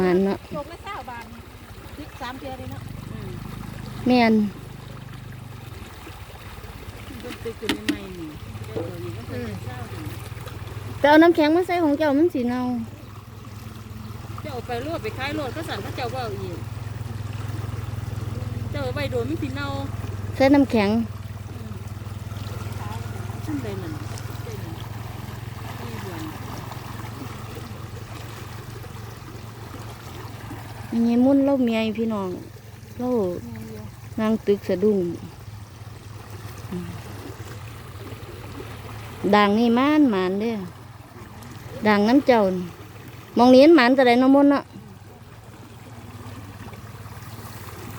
มันเนาะโจกละเศร้าบาทสิบสามเทียเลยเนาะแม่นมันไปขึ้นใหม่ๆนี่เจ้าตัวนี้ก็เป็นเจ้าดิแต่เอาน้ำแข็งมาใส่ของเจ้ามันสิเน่าเจ้าเอาไปโลดไปขายโลดก็สั่นก็เจ้าว่าเอาอีกเจ้าเอาไปโดนมันสิเน่าใส่น้ำแข็งช่างใดมันเจ้านี่ที่เดือน อันนี้มุ่นเล่าเมียพี่น้องเล่านางตึกสะดุ้งด่างนี่มานหมานเด้อด่างน้ำเจ้านี่มองเลี้ยนหมานแต่ไรน้ำมนต์เนาะ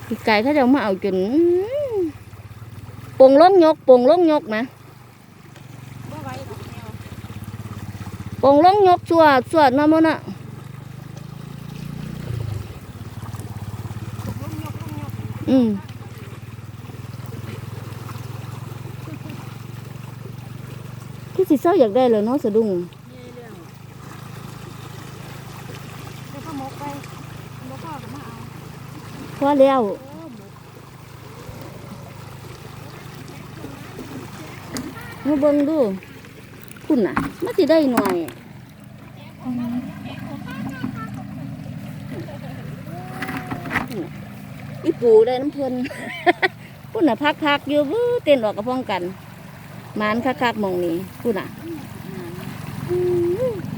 พี่ไก่เขาจะมาเอาจนปงล้งยกปงล้งยกนะบ่ไหวดอกแนวปงล้งยกสวดสวดน้ำมนต์อะ ลุกยกลุกยก อืมพี่สิเศร้าอยากได้เลยเนาะสะดุ้งนี่เรื่องพอแล้วมาเบิ่งดูพุ่นน่ะมันสิได้หน่อย อีปูได้น้ำเพิ่นพุ่นน่ะพักๆอยู่บื้อเต้นออกกับพ้องกันมานคักๆหมองนี้พุ่นน่ะ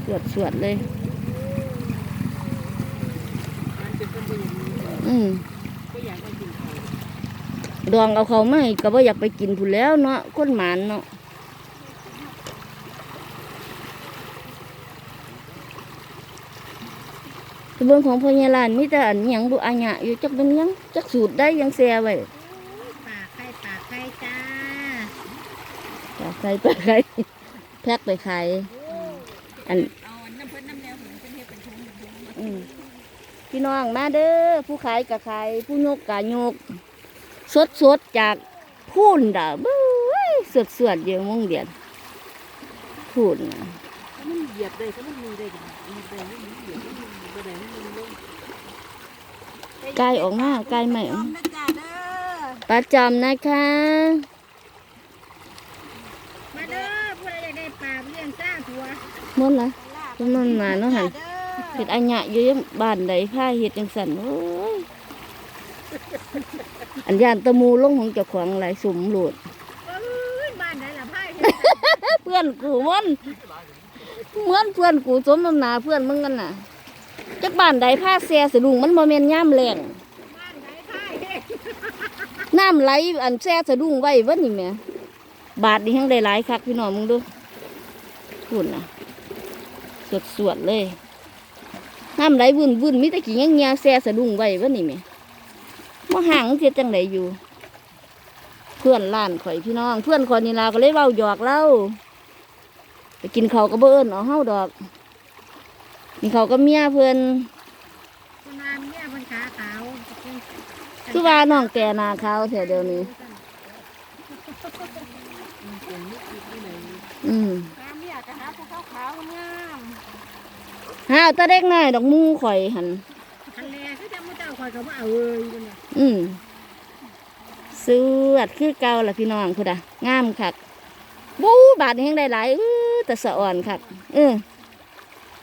สวดสวดๆเลย อืมดองเอาเขาไม่ก็บ่อยากไปกินพุ่นแล้วเนาะคนหมานเนาะแต่ เบิ่งของพ่อใหญ่ลานมีแต่อันหยังบุอาญะอยู่จักเป็นหยังจักสูตรได้ยังแซ่ไว้ปากไข่ปากไข่จ้าอยากใส่ไปขายแพ็คไปขายอันเอาอันน้ำเพิ่นน้ำแนวเหมือนเป็นเฮ็ดเป็นถุงเป็นถุงอืมพี่น้องมาเด้อผู้ขายก็ขายผู้ยกก็ยก สดสดๆจากพูนด่าเบ้ยสดสดๆเยอะมงเดียนพูนน่ะถ้ามันเหยียบได้ถ้ามันมีได้ก็มีได้ไม่มีเหยียบ ไม่มีบ่ได้ไม่มีลงกายออกมาไกายใหม่พร้อมนะจ้าเด้อประจำนะคะ มาเด้อผู้ใดอยากได้ปลาเลี้ยงจ้าตัวมนต์ละมันมาเนาะหันเด้อเห็ดอัญญะอยู่บ้านใดผ้าเห็ดจังสันโอ้ยอันยานตะมูลงของเจ้าของหลายสมโหลดเอ้ยบ้านไหนล่ะไพ่เพื่อนกูมันเหมือนเพื่อนกูสมน้ำหนาเพื่อนมึงกันน่ะ จักบ้านใดผ้าแซ่สะดุ้งมันบ่แม่นย่ำแรงน้ำไหลอันแซ่สะดุ้งไว้เบิ่นี่แม่บาทนี่ทั้งได้หลายคักพี่น้องมึงดูพุ่นน่ะสดสวดๆเลยน้ำไหลวุ่นวุ่นมีแต่กี่ยังเงียแซ่สะดุ้งไว้เบิ่นี่แม่มาห่างเทียจังไดอยู่ เพื่อนล้านข่อยพี่น้อง เพื่อนข่อยนี่ลาก็เลยเว้าหยอกเล่าไปกินเขาวก็เบิ่เอิ้นเอาเฮาดอก นเขาวก็เมียเพื่อนคนงานเนี่ยมันขาขาวคือว่าน้องแต่หนาขาวแถวเดียวนี้มันเป็นนิดนิดนี่เลยอืมงามเนี่ยจะหาผู้ขาวขาวๆงามหาเอาแตาเด็กน้อยดอกหมูข่อยหันคันแลคือจะมุเจ้าคอยก็บ่เอาเลยนั่นน่ะอืมสวดคือเก่าล่ะพี่น้องพุ่นอะงามคักบู๊บาทนี้แห้งได้หลายเออแต่สะอ่อนคักเออ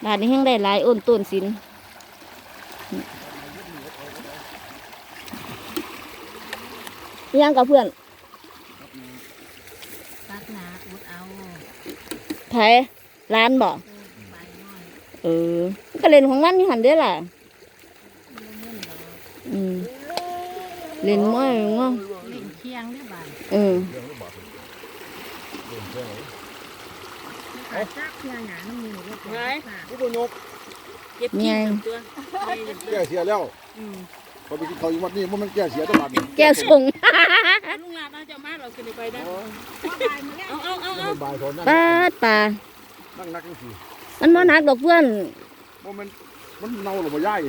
บาทนี้แห้งได้หลายอ้นต้นสินยังกับเพื่อนตัดหนาอุดเอาไผร้านบอกใบน้อยเออมันก็เล่นของมันอยู่หันเด้อล่ะอืมเล่นม้อยง้อเล่นเคียงได้บ้านเออ ขาจักเคียงหนาน้ำมือก็ปล่อยค่ะผู้บนกเก็บกินทั้งตัวไม่ได้ตัวแก่เสียแล้วอืมพอไปกินเขาวอยู่วัดนี้มันมันแก่เสียตลอดนี่แกส่งลุงลาดาจะมาเราขึ้นไปได้อ๋อเอาเอาเอาไม่เอาบายสอนนั่งปาดป่านั่งนักจังซี่มันบ่หนักดอกเพื่อนว่ามันมันเน่าหรือบ่ย่าย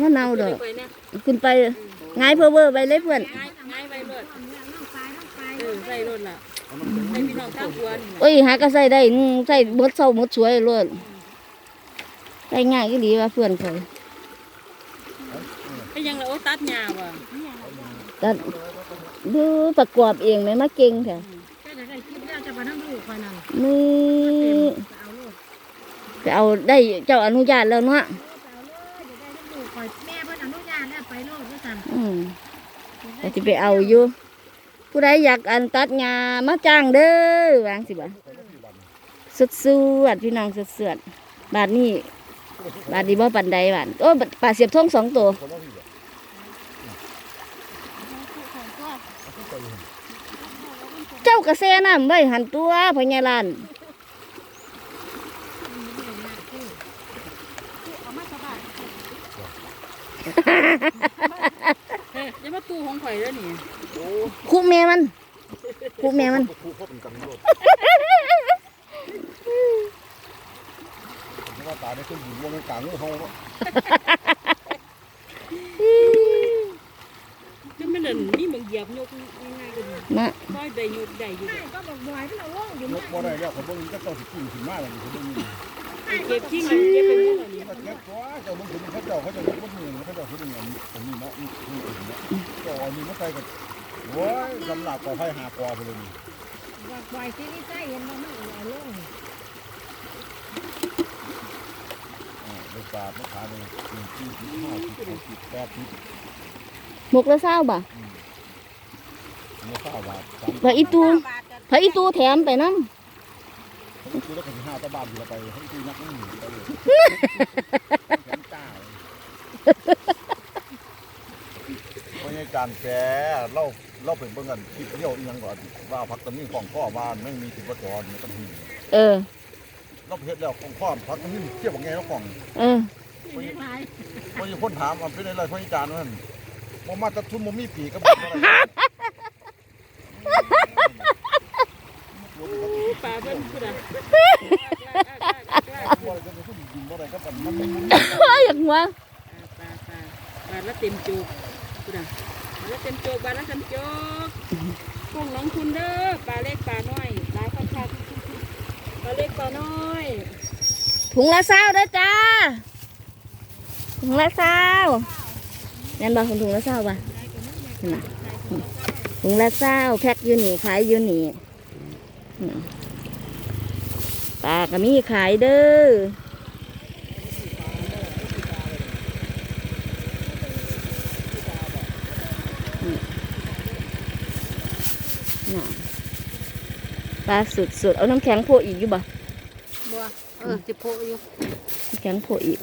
มันเน่าดอกไปเนี่ยขึ้นไปง่ายเพอเวอร์ไปเลยเพื่อนง่ายง่ายไปเลยน้องปลายน้องปลายเออใส่รถล่ะเอาน้ำแข็ง ให้พี่น้องข้างควรโอ้ยหาก็ใส่ได้อืมใส่หมดเศร้าหมดสวยเลยได้ง่ายก็ดีว่าเพื่อนเขาเป็นยังไงโอ้ตัดหญ้าว่ะแต่ดูประกอบเองไหมมาเก่งแท้ก็จะได้คลิปแล้วจะมานั่งดูคอยนั่งนี่จะเอาลูกไปเอาได้เจ้าอนุญาตแล้วเนาะเอาเลยจะได้นั่งดูคอยแม่เพิ่นอนุญาตแล้วไปโลดก็สั่งอืมก็จะไปเอาอยู่ ผู้ใดอยากอันตัดงามาจ้างเด้อวางสิบ่ะสุดสวดพี่น้องสุดสวดบาทนี้บาทนี้บ่ปันใดบาทโอ้ปลาเสียบทองสองตัวเจ้ากระแสน้ำไว้หันตัวพญาลานเฮ้ยอย่ามาตู้ของข่อยแล้วนี่ คู่แม่มันคู่แม่มันว่าตาได้ขึ้นอยู่ว่ามันกลางงูเฮาเนาะจะไม่เดินนี่มึงเหยียบยกง่ายๆกันนะค่อยได้ยกได้อยู่ก็บอกบ่อยเพิ่เอาลงอยู่ยกบ่ได้แล้วเขาเบิ่งก็ต้องสิกินขึ้นมาแล้วนี่เขาเบิ่งนี่เก็บขี้มันเก็บไปหมดแล้นี่มาเก็บตัวเจ้าเบิ่งถึงเขาเจ้าเขาจะยกบนมือเขาเจ้าเขาดึงอันนี้อันนี้เนาะนี่นี่อื่นเนาะเจ้าอันนี้มาใส่กัน โอ้ยสำหรับก่อไฟหากอไปเลยนี่บอกบ่อยที่นี่ใช่เห็นบ่มันเอาลงอ่าได้ปลาไม่ขาเลยหนึ่งที่สิบห้าสิบหกสิบแปดสิบหมกละเศร้าบ่ะไม่ทราบว่าสามพระอีตูพระอีตูแถมไปน้เขาคือแล้วก็สิห้าตะบานอยู่ละไปเขาคือนักนั่งอยู่ไปเลยแขนจ้าเลยเพราะในการแกเล่า เล่าเป็นเบิ่งกันคลิปเที่ยวอีหยังก่อนว่าพักตะมิ่งของข้อบ้านแม่งมีสิบวัตรในตะมิ่งำเออ เราเพชรแล้วของข้อพักตะมิ่งเที่ยวบางแง่แล้วของเออ ไม่ได้หลายพอมีคนถามว่าเป็นอะไรพระอาจารย์นั่นมมาตะทุนมมีปีก็บอกอะไรปลาเพิ่นคืออะอะไรก็แบบมันมัน อย่างวะปลาปลาปลาละเต็มจุกคืออะ ปลาละเต็มจุกปลาละเต็มจุกกุ้งน้องคุณเด้อปลาเล็กปลาน้อยหลายคักๆปลาเล็กปลาน้อย ถุงละเศร้าเด้อจ้า ถุงละเศร้าแม่นบ่คุณถุงละเศร้าบ่ะนั่นน่ะถุงละเศร้าแพ็คอยู่นี่ขายอยู่นี่อืมปลาก็มีขายเด้ออื น่ะปลาสุดๆเอาน้ำแข็งโพกอีกอยู่บ่บัวเออจะโพอยู่น้ำแข็งโพกอีก